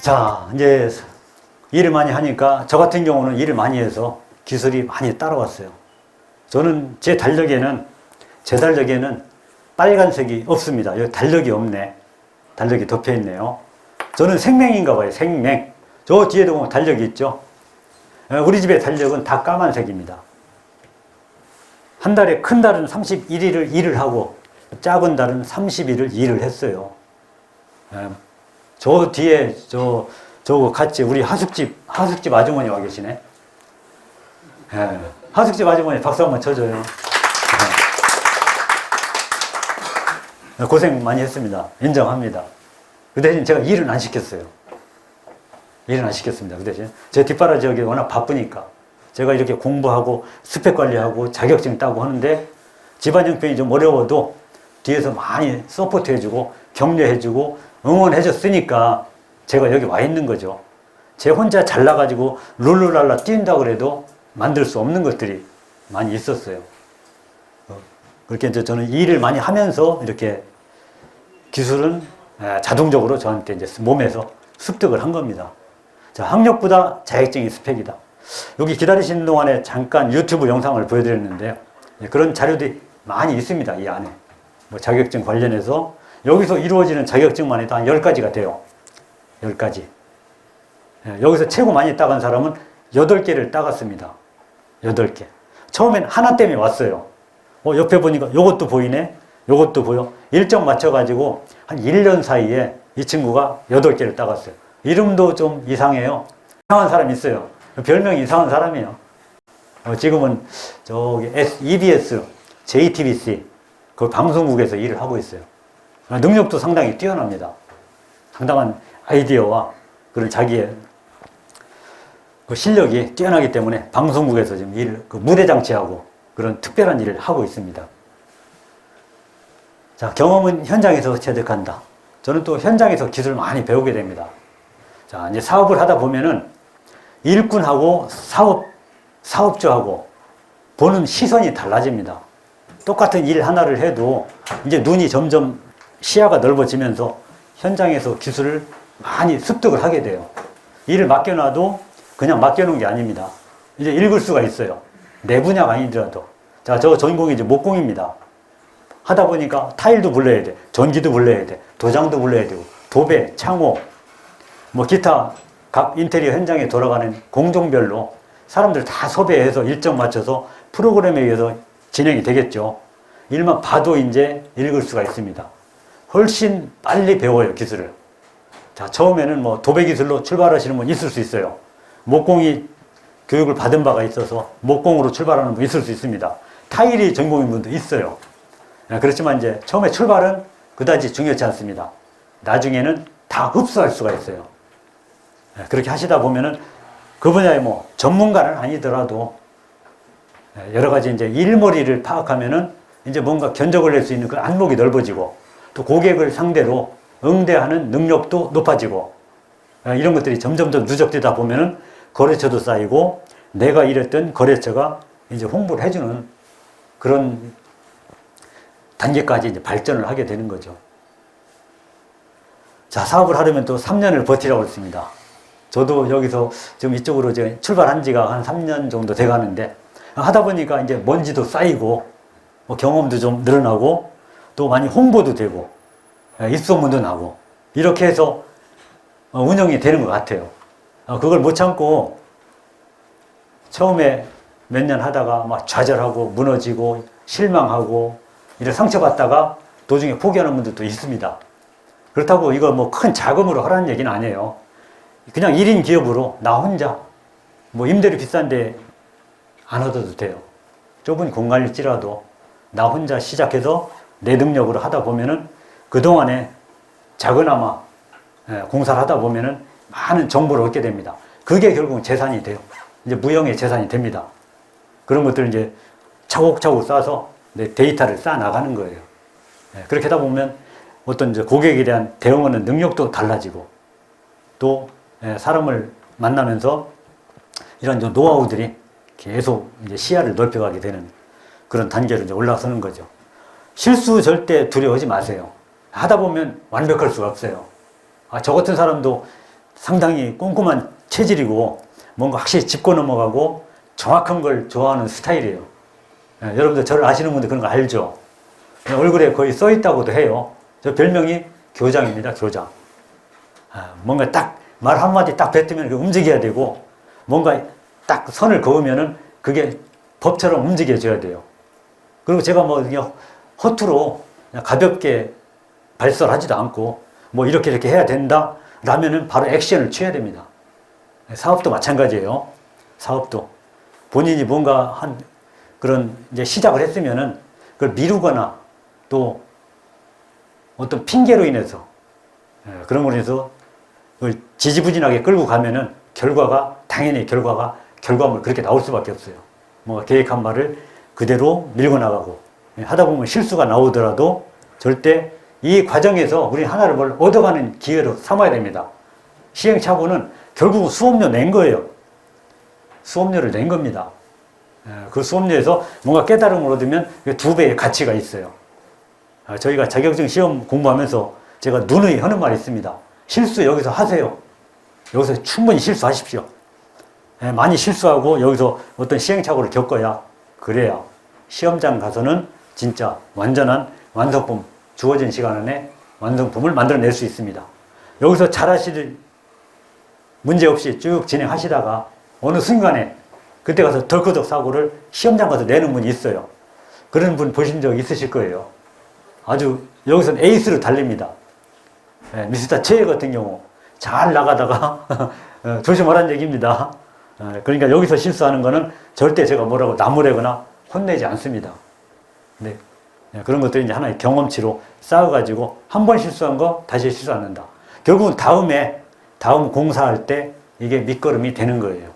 자, 이제 일을 많이 하니까 저 같은 경우는 일을 많이 해서 기술이 많이 따라왔어요. 저는 제 달력에는 제 달력에는 빨간색이 없습니다. 여기 달력이 없네. 달력이 덮여 있네요. 저는 생명인가 봐요. 생명. 저 뒤에도 보면 달력이 있죠. 에, 우리 집의 달력은 다 까만색입니다. 한 달에 큰 달은 31일을 일을 하고 작은 달은 30일을 일을 했어요. 에, 저 뒤에 저, 저 같이 우리 하숙집, 하숙집 아주머니 와 계시네. 예, 하숙집 아주머니 박수 한번 쳐줘요. 예. 고생 많이 했습니다. 인정합니다. 그 대신 제가 일은 안 시켰어요. 일은 안 시켰습니다. 그 대신 제 뒷바라 지역이 워낙 바쁘니까 제가 이렇게 공부하고 스펙 관리하고 자격증 따고 하는데 집안 형편이 좀 어려워도 뒤에서 많이 서포트 해주고 격려해주고 응원해줬으니까 제가 여기 와 있는 거죠. 제 혼자 잘나가지고 룰루랄라 뛴다 그래도 만들 수 없는 것들이 많이 있었어요. 어, 그렇게 이제 저는 일을 많이 하면서 이렇게 기술은 에, 자동적으로 저한테 이제 몸에서 습득을 한 겁니다. 자, 학력보다 자격증이 스펙이다. 여기 기다리시는 동안에 잠깐 유튜브 영상을 보여드렸는데요. 예, 그런 자료들이 많이 있습니다. 이 안에. 뭐 자격증 관련해서 여기서 이루어지는 자격증만 해도 한 10가지가 돼요. 10가지. 예, 여기서 최고 많이 따간 사람은 8개를 따갔습니다. 8개. 처음엔 하나 때문에 왔어요. 어, 옆에 보니까 요것도 보이네? 요것도 보여? 일정 맞춰가지고 한 1년 사이에 이 친구가 8개를 따갔어요. 이름도 좀 이상해요. 이상한 사람 있어요. 별명이 이상한 사람이에요. 어, 지금은 저기 EBS, JTBC 그 방송국에서 일을 하고 있어요. 아, 능력도 상당히 뛰어납니다. 상당한 아이디어와 그런 자기의 그 실력이 뛰어나기 때문에 방송국에서 지금 일, 그 무대 장치하고 그런 특별한 일을 하고 있습니다. 자, 경험은 현장에서 체득한다. 저는 또 현장에서 기술을 많이 배우게 됩니다. 자, 이제 사업을 하다 보면은 일꾼하고 사업, 사업주하고 보는 시선이 달라집니다. 똑같은 일 하나를 해도 이제 눈이 점점 시야가 넓어지면서 현장에서 기술을 많이 습득을 하게 돼요. 일을 맡겨놔도 그냥 맡겨놓은 게 아닙니다. 이제 읽을 수가 있어요. 내 분야가 아니더라도. 자, 저 전공이 이제 목공입니다. 하다 보니까 타일도 불러야 돼. 전기도 불러야 돼. 도장도 불러야 되고. 도배, 창호, 뭐 기타 각 인테리어 현장에 돌아가는 공종별로 사람들 다 섭외해서 일정 맞춰서 프로그램에 의해서 진행이 되겠죠. 일만 봐도 이제 읽을 수가 있습니다. 훨씬 빨리 배워요, 기술을. 자, 처음에는 뭐 도배 기술로 출발하시는 분 있을 수 있어요. 목공이 교육을 받은 바가 있어서 목공으로 출발하는 분 있을 수 있습니다. 타일이 전공인 분도 있어요. 아, 그렇지만 이제 처음에 출발은 그다지 중요치 않습니다. 나중에는 다 흡수할 수가 있어요. 예, 그렇게 하시다 보면은 그 분야의 뭐 전문가는 아니더라도 예, 여러 가지 이제 일머리를 파악하면은 이제 뭔가 견적을 낼 수 있는 그 안목이 넓어지고 또 고객을 상대로 응대하는 능력도 높아지고 예, 이런 것들이 점점 더 누적되다 보면은 거래처도 쌓이고 내가 일했던 거래처가 이제 홍보를 해주는 그런 단계까지 이제 발전을 하게 되는 거죠. 자, 사업을 하려면 또 3년을 버티라고 했습니다. 저도 여기서 지금 이쪽으로 이제 출발한 지가 한 3년 정도 돼 가는데 하다 보니까 이제 먼지도 쌓이고 뭐 경험도 좀 늘어나고 또 많이 홍보도 되고 예, 입소문도 나고 이렇게 해서 어, 운영이 되는 것 같아요. 어, 그걸 못 참고 처음에 몇 년 하다가 막 좌절하고 무너지고 실망하고 이런 상처받다가 도중에 포기하는 분들도 있습니다. 그렇다고 이거 뭐 큰 자금으로 하라는 얘기는 아니에요. 그냥 1인 기업으로 나 혼자 뭐 임대료 비싼데 안 얻어도 돼요. 좁은 공간일지라도 나 혼자 시작해서 내 능력으로 하다 보면은 그동안에 작은아마 예, 공사를 하다 보면은 많은 정보를 얻게 됩니다. 그게 결국 재산이 돼요. 이제 무형의 재산이 됩니다. 그런 것들을 이제 차곡차곡 쌓아서 내 데이터를 쌓아 나가는 거예요. 예, 그렇게 하다 보면 어떤 이제 고객에 대한 대응하는 능력도 달라지고 또 예, 사람을 만나면서 이런 노하우들이 계속 이제 시야를 넓혀가게 되는 그런 단계로 이제 올라서는 거죠. 실수 절대 두려워하지 마세요. 하다 보면 완벽할 수가 없어요. 아, 저 같은 사람도 상당히 꼼꼼한 체질이고 뭔가 확실히 짚고 넘어가고 정확한 걸 좋아하는 스타일이에요. 예, 여러분들 저를 아시는 분들 그런 거 알죠? 예, 얼굴에 거의 써 있다고도 해요. 저 별명이 교장입니다, 교장. 아, 뭔가 딱 말 한마디 딱 뱉으면 그 움직여야 되고 뭔가 딱 선을 그으면은 그게 법처럼 움직여줘야 돼요. 그리고 제가 뭐 허투루 가볍게 발설하지도 않고 뭐 이렇게 이렇게 해야 된다 라면은 바로 액션을 취해야 됩니다. 사업도 마찬가지예요. 사업도 본인이 뭔가 한 그런 이제 시작을 했으면은 그걸 미루거나 또 어떤 핑계로 인해서 예, 그런 걸로 인해서 그걸 지지부진하게 끌고 가면은 결과가 당연히 결과가 결과물 그렇게 나올 수밖에 없어요. 뭔가 계획한 말을 그대로 밀고 나가고 예, 하다 보면 실수가 나오더라도 절대 이 과정에서 우리 하나를 뭘 얻어가는 기회로 삼아야 됩니다. 시행착오는 결국 수업료 낸 거예요. 수업료를 낸 겁니다. 예, 그 수업료에서 뭔가 깨달음을 얻으면 두 배의 가치가 있어요. 아, 저희가 자격증 시험 공부하면서 제가 누누이 하는 말이 있습니다. 실수 여기서 하세요. 여기서 충분히 실수하십시오. 예, 많이 실수하고 여기서 어떤 시행착오를 겪어야 그래야 시험장 가서는 진짜 완전한 완성품 주어진 시간 안에 완성품을 만들어낼 수 있습니다. 여기서 잘하실 문제 없이 쭉 진행하시다가 어느 순간에 그때 가서 덜커덕 사고를 시험장 가서 내는 분이 있어요. 그런 분 보신 적 있으실 거예요. 아주 여기서는 에이스로 달립니다. 예, 미스터 최 같은 경우 잘 나가다가 어, 조심하라는 얘기입니다. 예, 그러니까 여기서 실수하는 거는 절대 제가 뭐라고 나무래거나 혼내지 않습니다. 네. 예, 그런 것들이 이제 하나의 경험치로 쌓아가지고 한 번 실수한 거 다시 실수 않는다. 결국은 다음에 다음 공사할 때 이게 밑거름이 되는 거예요.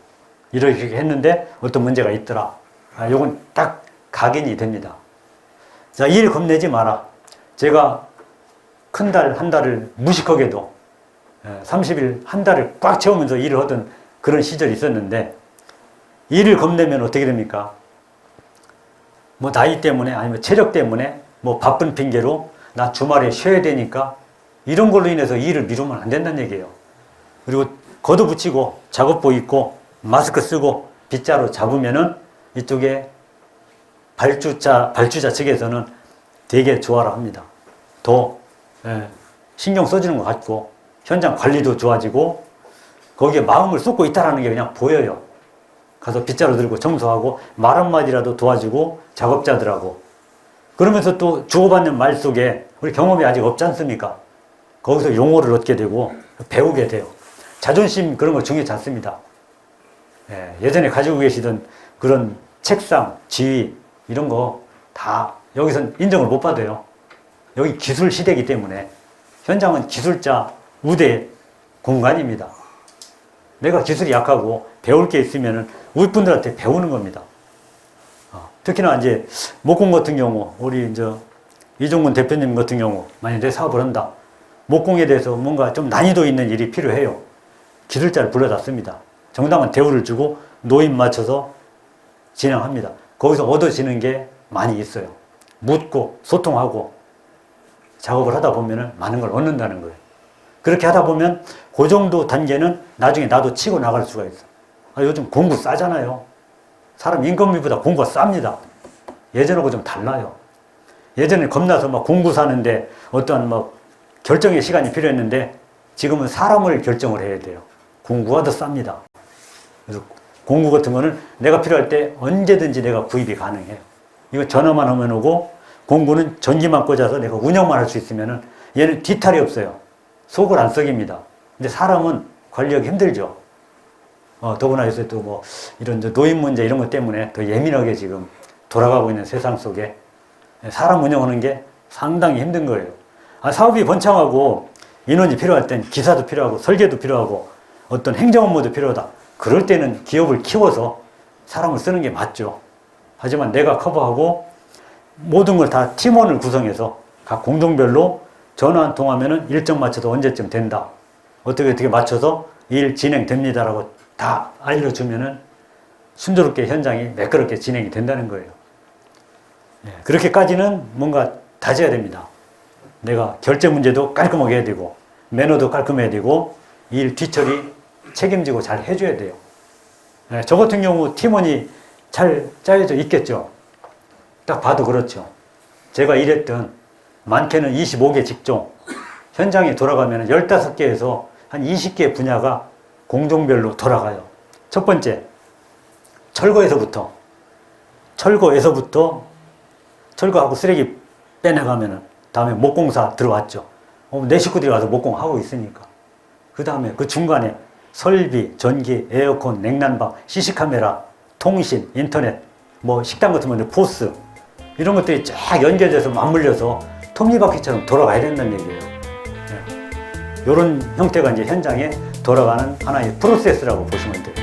이렇게 했는데 어떤 문제가 있더라. 아, 요건 딱 각인이 됩니다. 자, 일 겁내지 마라. 제가 큰 달, 한 달을 무식하게도 30일, 한 달을 꽉 채우면서 일을 하던 그런 시절이 있었는데 일을 겁내면 어떻게 됩니까? 뭐 나이 때문에 아니면 체력 때문에 뭐 바쁜 핑계로 나 주말에 쉬어야 되니까 이런 걸로 인해서 일을 미루면 안 된다는 얘기예요. 그리고 걷어붙이고 작업복 입고 마스크 쓰고 빗자루 잡으면은 이쪽에 발주자 발주자 측에서는 되게 좋아라 합니다. 더 예, 신경 써주는 것 같고 현장 관리도 좋아지고 거기에 마음을 쏟고 있다라는 게 그냥 보여요. 가서 빗자루 들고 청소하고 말 한마디라도 도와주고 작업자들하고 그러면서 또 주고받는 말 속에 우리 경험이 아직 없지 않습니까? 거기서 용어를 얻게 되고 배우게 돼요. 자존심 그런 거 중요치 않습니다. 예, 예전에 가지고 계시던 그런 책상, 지위 이런 거 다 여기선 인정을 못 받아요. 여기 기술 시대이기 때문에 현장은 기술자 우대 공간입니다. 내가 기술이 약하고 배울 게 있으면은 우리 분들한테 배우는 겁니다. 어, 특히나 이제 목공 같은 경우 우리 이제 이종문 대표님 같은 경우 만약 내 사업을 한다. 목공에 대해서 뭔가 좀 난이도 있는 일이 필요해요. 기술자를 불러다 씁니다. 정당한 대우를 주고 노임 맞춰서 진행합니다. 거기서 얻어지는 게 많이 있어요. 묻고 소통하고 작업을 하다 보면 많은 걸 얻는다는 거예요. 그렇게 하다 보면 그 정도 단계는 나중에 나도 치고 나갈 수가 있어. 아, 요즘 공구 싸잖아요. 사람 인건비보다 공구가 쌉니다. 예전하고 좀 달라요. 예전에 겁나서 막 공구 사는데 어떠한 뭐 결정의 시간이 필요했는데 지금은 사람을 결정을 해야 돼요. 공구가 더 쌉니다. 그래서 공구 같은 거는 내가 필요할 때 언제든지 내가 구입이 가능해요. 이거 전화만 하면 오고 공구는 전기만 꽂아서 내가 운영만 할 수 있으면은 얘는 뒤탈이 없어요. 속을 안 썩입니다. 근데 사람은 관리하기 힘들죠. 어, 더구나 요새 또 뭐 이런 저 노인 문제 이런 것 때문에 더 예민하게 지금 돌아가고 있는 세상 속에 사람 운영하는 게 상당히 힘든 거예요. 아, 사업이 번창하고 인원이 필요할 땐 기사도 필요하고 설계도 필요하고 어떤 행정 업무도 필요하다. 그럴 때는 기업을 키워서 사람을 쓰는 게 맞죠. 하지만 내가 커버하고 모든 걸 다 팀원을 구성해서 각 공동별로 전화 한 통하면은 일정 맞춰서 언제쯤 된다. 어떻게 어떻게 맞춰서 일 진행됩니다라고 다 알려주면은 순조롭게 현장이 매끄럽게 진행이 된다는 거예요. 예, 그렇게까지는 뭔가 다져야 됩니다. 내가 결제 문제도 깔끔하게 해야 되고 매너도 깔끔해야 되고 일 뒤처리 책임지고 잘 해줘야 돼요. 예, 저 같은 경우 팀원이 잘 짜여져 있겠죠. 딱 봐도 그렇죠. 제가 일했던 많게는 25개 직종, 현장에 돌아가면 15개에서 한 20개 분야가 공종별로 돌아가요. 첫 번째, 철거에서부터, 철거에서부터 철거하고 쓰레기 빼내가면은 다음에 목공사 들어왔죠. 어, 내 식구들이 와서 목공하고 있으니까. 그 다음에 그 중간에 설비, 전기, 에어컨, 냉난방, CC카메라, 통신, 인터넷, 뭐 식당 같으면 포스 이런 것들이 쫙 연결돼서 맞물려서 톱니바퀴처럼 돌아가야 된다는 얘기예요. 이런 형태가 이제 현장에 돌아가는 하나의 프로세스라고 보시면 돼요.